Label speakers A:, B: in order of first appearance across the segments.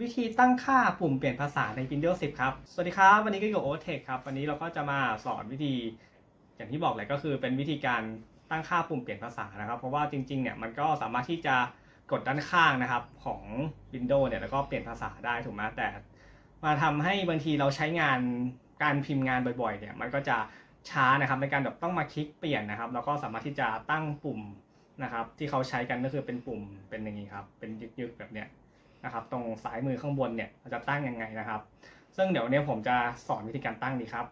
A: วิธีตั้งค่าปุ่มเปลี่ยนภาษาใน Windows 10 ครับ สวัสดีครับ วันนี้ก็อยู่กับ OTech ครับ วันนี้เราก็จะมาสอนวิธี อย่างที่บอกเลยก็คือเป็นวิธีการตั้งค่าปุ่มเปลี่ยนภาษานะครับ เพราะว่าจริงๆ เนี่ยมันก็สามารถที่จะกดด้านข้างนะครับของ Windows เนี่ยแล้วก็เปลี่ยนภาษาได้ถูกไหมแต่ มาทำให้บางทีเราใช้งานการพิมพ์งานบ่อยๆ เนี่ยมันก็จะช้านะครับในการแบบต้องมาคลิกเปลี่ยนนะครับ แล้วก็สามารถที่จะตั้งปุ่มนะครับที่เขาใช้กันก็คือเป็นปุ่มเป็นอย่างนี้ครับเป็นยึกๆแบบเนี้ย นะครับตรงซ้ายมือข้างบนเนี่ยเราจะตั้งยังไงนะครับ ซึ่งเดี๋ยววันนี้ผมจะสอนวิธีการตั้งดีครับ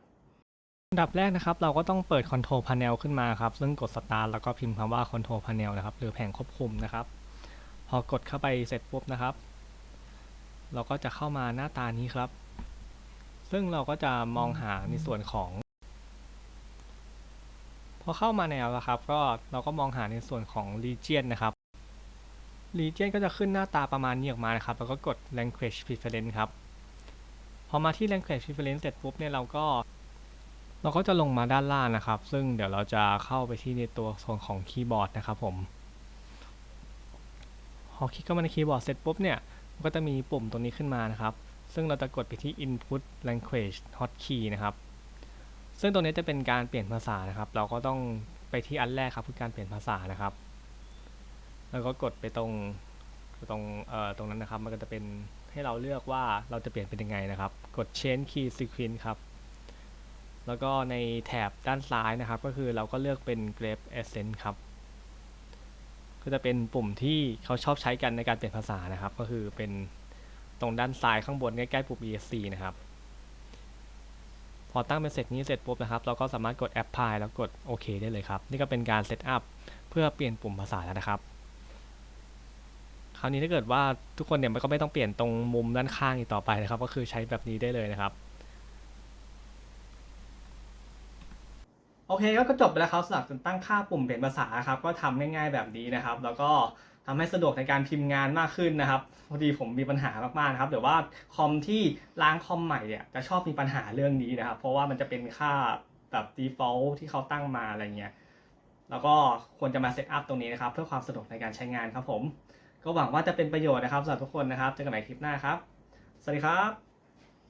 B: อันดับแรกนะครับเราก็ต้องเปิด Control Panel ขึ้นมาครับ ซึ่งกด Start แล้วก็พิมพ์คำว่า Control Panel นะครับ หรือแผงควบคุมนะครับ พอกดเข้าไปเสร็จปุ๊บนะครับ เราก็จะเข้ามาหน้าตานี้ครับ ซึ่งเราก็จะมองหาในส่วนของ พอเข้ามาแนวแล้วครับ ก็เราก็มองหาในส่วนของ Region นะครับ Region ก็จะขึ้นหน้าตาประมาณนี้ออกมานะครับ แล้วก็กด Language Preference ครับ พอมาที่ Language Preference เสร็จปุ๊บเนี่ยเราก็ เราก็จะลงมาด้านล่างนะครับ ซึ่งเดี๋ยวเราจะเข้าไปที่ในตัวโซนของคีย์บอร์ดนะครับผม พอคลิกเข้ามาในคีย์บอร์ดเสร็จปุ๊บเนี่ยมันก็จะมีปุ่มตัวนี้ขึ้นมานะครับ ซึ่งเราจะกดไปที่ Input Language Hotkey นะครับ ซึ่งตรงนี้จะเป็นการเปลี่ยนภาษานะครับ เราก็ต้องไปที่อันแรกครับคือการเปลี่ยนภาษานะครับ แล้วก็กดไปตรงตรงเอ่อตรงนั้นนะครับมันก็จะเป็นให้เราเลือกว่าเราจะเปลี่ยนเป็นยังไงนะครับ กด Change Key Sequence ครับ แล้วก็ในแถบด้านซ้ายนะครับ ก็คือเราก็เลือกเป็น Grep Essence ครับ ก็จะเป็นปุ่มที่เขาชอบใช้กันในการเปลี่ยนภาษานะครับ ก็คือเป็นตรงด้านซ้ายข้างบนใกล้ๆปุ่ม ESC นะครับ พอตั้งเป็นเสร็จนี้เสร็จปุ๊บนะครับ เราก็สามารถกด Apply แล้วกดโอเคได้เลยครับ นี่ก็เป็นการเซตอัพเพื่อเปลี่ยนปุ่มภาษาแล้วนะครับ คราวนี้ถ้าเกิดว่าทุกคนเนี่ยมันก็ไม่ต้องเปลี่ยนตรงมุมด้านข้างอีกต่อไปนะครับ ก็คือใช้แบบนี้ได้เลยนะครับ
A: โอเคก็จบไปแล้วครับสำหรับการตั้งค่าปุ่มเปลี่ยนภาษาครับ ก็ทำง่ายๆแบบนี้นะครับ แล้วก็ทำให้สะดวกในการพิมพ์งานมากขึ้นนะครับพอดีผมมีปัญหามากๆนะครับเดี๋ยวว่าคอมที่ล้างคอมใหม่เนี่ยจะชอบมีปัญหาเรื่องนี้นะครับ เพราะว่ามันจะเป็นค่าแบบ default ที่เขาตั้งมาอะไรเงี้ยแล้วก็ควรจะมาเซตอัพตรงนี้นะครับ เพื่อความสะดวกในการใช้งานครับผม ก็หวังว่าจะเป็นประโยชน์นะครับสำหรับทุกคนนะครับเจอกันใหม่คลิปหน้าครับ สวัสดีครับ